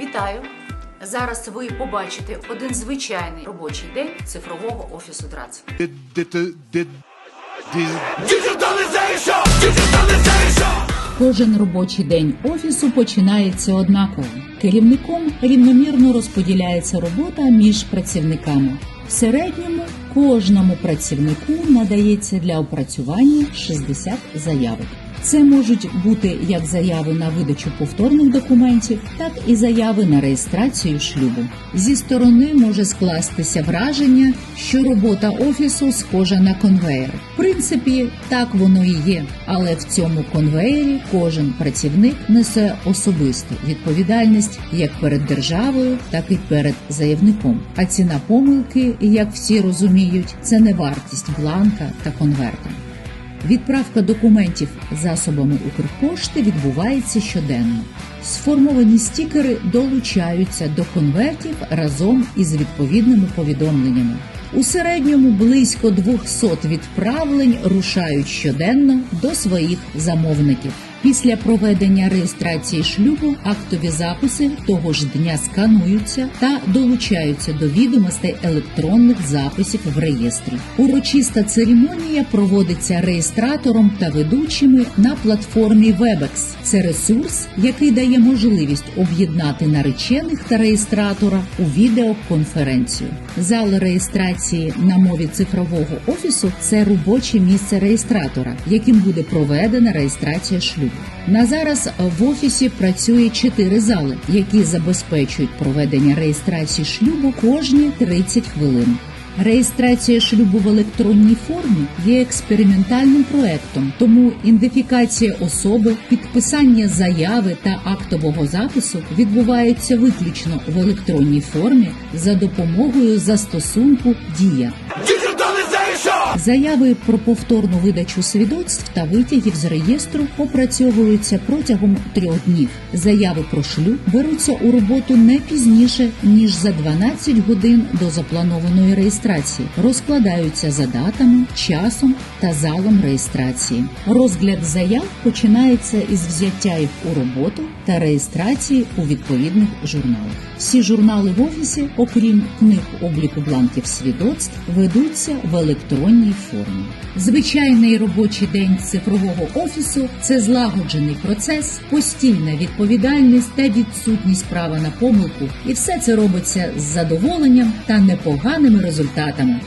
Вітаю! Зараз ви побачите один звичайний робочий день цифрового офісу ДРАЦ. Кожен робочий день офісу починається однаково. Керівником рівномірно розподіляється робота між працівниками. В середньому кожному працівнику надається для опрацювання 60 заявок. Це можуть бути як заяви на видачу повторних документів, так і заяви на реєстрацію шлюбу. Зі сторони може скластися враження, що робота офісу схожа на конвейер. В принципі, так воно і є, але в цьому конвеєрі кожен працівник несе особисту відповідальність як перед державою, так і перед заявником. А ціна помилки, як всі розуміють, це не вартість бланка та конверта. Відправка документів засобами Укрпошти відбувається щоденно. Сформовані стікери долучаються до конвертів разом із відповідними повідомленнями. У середньому близько 200 відправлень рушають щоденно до своїх замовників. Після проведення реєстрації шлюбу актові записи того ж дня скануються та долучаються до відомостей електронних записів в реєстрі. Урочиста церемонія проводиться реєстратором та ведучими на платформі Webex. Це ресурс, який дає можливість об'єднати наречених та реєстратора у відеоконференцію. Зал реєстрації на мові цифрового офісу це робоче місце реєстратора, яким буде проведена реєстрація шлюбу. На зараз в офісі працює чотири зали, які забезпечують проведення реєстрації шлюбу кожні 30 хвилин. Реєстрація шлюбу в електронній формі є експериментальним проектом, тому ідентифікація особи, підписання заяви та актового запису відбувається виключно в електронній формі за допомогою застосунку Дія. Заяви про повторну видачу свідоцтв та витягів з реєстру опрацьовуються протягом трьох днів. Заяви про шлюб беруться у роботу не пізніше ніж за 12 годин до запланованої реєстрації, розкладаються за датами, часом та залом реєстрації. Розгляд заяв починається із взяття їх у роботу та реєстрації у відповідних журналах. Всі журнали в офісі, окрім книг обліку бланків свідоцтв, ведуться в електронній формі. Звичайний робочий день цифрового офісу це злагоджений процес, постійна відповідальність та відсутність права на помилку. І все це робиться з задоволенням та непоганими результатами.